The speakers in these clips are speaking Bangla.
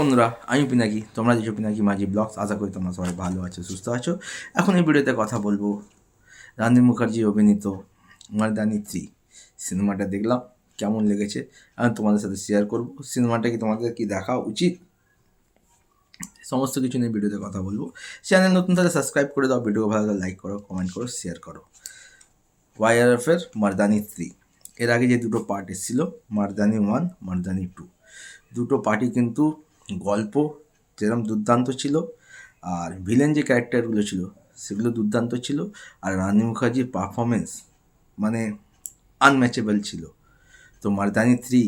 বন্ধুরা, আমি পিনাকি। তোমরা যেসব পিনাকি মাঝি ব্লগস। আশা করি তোমরা সবাই ভালো আছো, সুস্থ আছো। এখন এই ভিডিওতে কথা বলব রানী মুখার্জি অভিনীত মারদানি থ্রি সিনেমাটা দেখলাম, কেমন লেগেছে? আমি তোমাদের সাথে শেয়ার করব। সিনেমাটা কি তোমাদের কি দেখা উচিত? সমস্ত কিছু নিয়ে ভিডিওতে কথা বলব। চ্যানেল নতুন তাহলে সাবস্ক্রাইব করে দাও ভিডিও ভালো লাইক করো কমেন্ট করো শেয়ার করো। ওয়াইআরএফের মারদানি থ্রি এর আগে যে দুটো পার্ট এসেছিল মারদানি ওয়ান মারদানি টু দুটো পার্টি কিন্তু গল্প যেরকম দুর্দান্ত ছিল, আর ভিলেন যে ক্যারেক্টারগুলো ছিল, সেগুলো দুর্দান্ত ছিল, আর রানী মুখার্জির পারফরমেন্স মানে আনম্যাচেবল ছিল। তো Mardaani three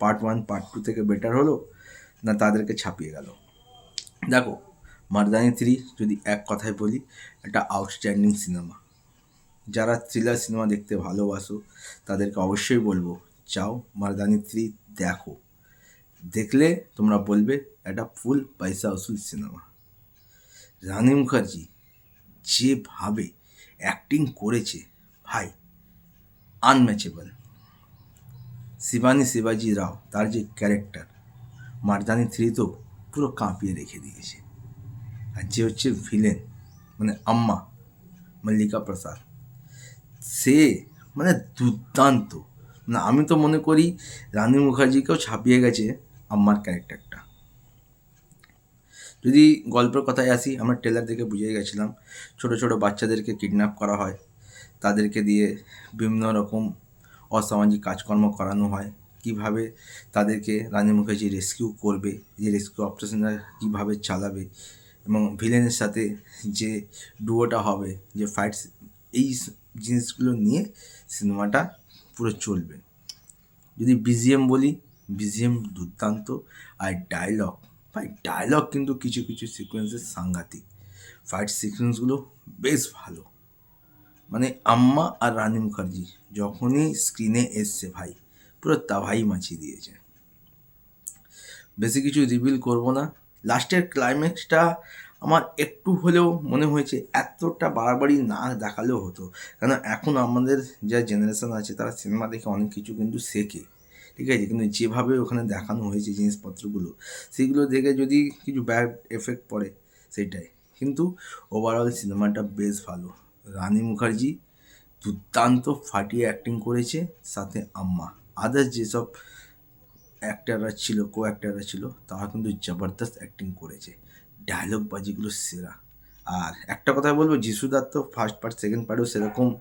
part one part two থেকে বেটার হলো, না তাদেরকে ছাপিয়ে গেল। দেখো, মারদানি থ্রি যদি এক কথায় বলি, একটা আউটস্ট্যান্ডিং সিনেমা যারা থ্রিলার সিনেমা দেখতে ভালোবাসো, তাদেরকে অবশ্যই বলব চাও মারদানি থ্রি দেখো। দেখলে তোমরা বলবে, একটা ফুল পয়সা উসুল সিনেমা। রানী মুখার্জি যেভাবে অ্যাক্টিং করেছে, ভাই আনম্যাচেবল শিবানী শিবাজি রাও, তার যে ক্যারেক্টার মারদানি থ্রি তো পুরো কাঁপিয়ে রেখে দিয়েছে। আর যে হচ্ছে ভিলেন মানে আম্মা মল্লিকা প্রসাদ, সে মানে দুর্দান্ত। না আমি তো মনে করি রানী মুখার্জিকেও ছাপিয়ে গেছে। আম্মার ক্যারেক্টারটা। যদি গল্পের কথায় আসি, আমরা ট্রেলার দেখে বুঝে গেছিলাম, ছোট ছোট বাচ্চাদেরকে কিডন্যাপ করা হয়, তাদেরকে দিয়ে বিভিন্ন রকম অসামাজিক কাজকর্ম করানো হয়, কীভাবে তাদেরকে রানী মুখার্জি রেস্কিউ করবে, যে রেস্কিউ অপারেশনটা কীভাবে চালাবে, এবং ভিলেনের সাথে যে ডুয়োটা হবে, যে ফাইটস এই জিনিসগুলো নিয়ে সিনেমাটা পুরো চলবে। যদি বিজিএম বলি বিজিএম দুর্দান্ত আর ডায়লগ ভাই ডায়লগ কিন্তু কিছু কিছু সিকোয়েন্সের সাংঘাতিক। ফাইট সিকোয়েন্সগুলো বেশ ভালো। মানে আম্মা আর রানী মুখার্জি যখনই স্ক্রিনে এসছে ভাই, পুরো তাভাই মাছিয়ে দিয়েছে। বেশি কিছু রিভিল করব না। লাস্টের ক্লাইম্যাক্সটা আমার একটু হলেও মনে হয়েছে এতটা বাড়াবাড়ি না দেখালেও হতো। কেন এখন আমাদের যা জেনারেশন আছে, তারা সিনেমা দেখে অনেক কিছু কিন্তু শেখে। ঠিক আছে? কিন্তু যেভাবে ওখানে দেখানো হয়েছে জিনিসপত্রগুলো, সেগুলো দেখে যদি কিছু ব্যাড এফেক্ট পড়ে, সেটাই। কিন্তু ওভারঅল সিনেমাটা বেশ ভালো। রানী মুখার্জি দুর্দান্ত ফাটিয়ে অ্যাক্টিং করেছে, সাথে আম্মা। আদার্স যেসব অ্যাক্টাররা ছিল কো অ্যাক্টাররা ছিল, তারা কিন্তু জবরদস্ত অ্যাক্টিং করেছে। ডায়লগ বাজিগুলো সেরা। আর একটা কথা বলব, যিশুদার তো ফার্স্ট পার্ট সেকেন্ড পার্টেও সেরকম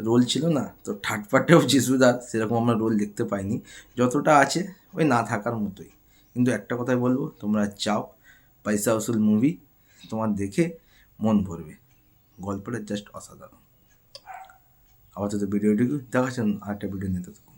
রোল ছিল না। তো থার্ড পার্টেও যিশুদার সেরকম আমরা রোল দেখতে পাইনি। যতটা আছে, ওই না থাকার মতোই। কিন্তু একটা কথাই বলব, তোমরা চাও, পয়সা উসুল মুভি তোমার দেখে মন ভরবে। গল্পটা জাস্ট অসাধারণ। আপাতত ভিডিওটিকে দেখাচ্ছেন আরেকটা ভিডিও থাকুন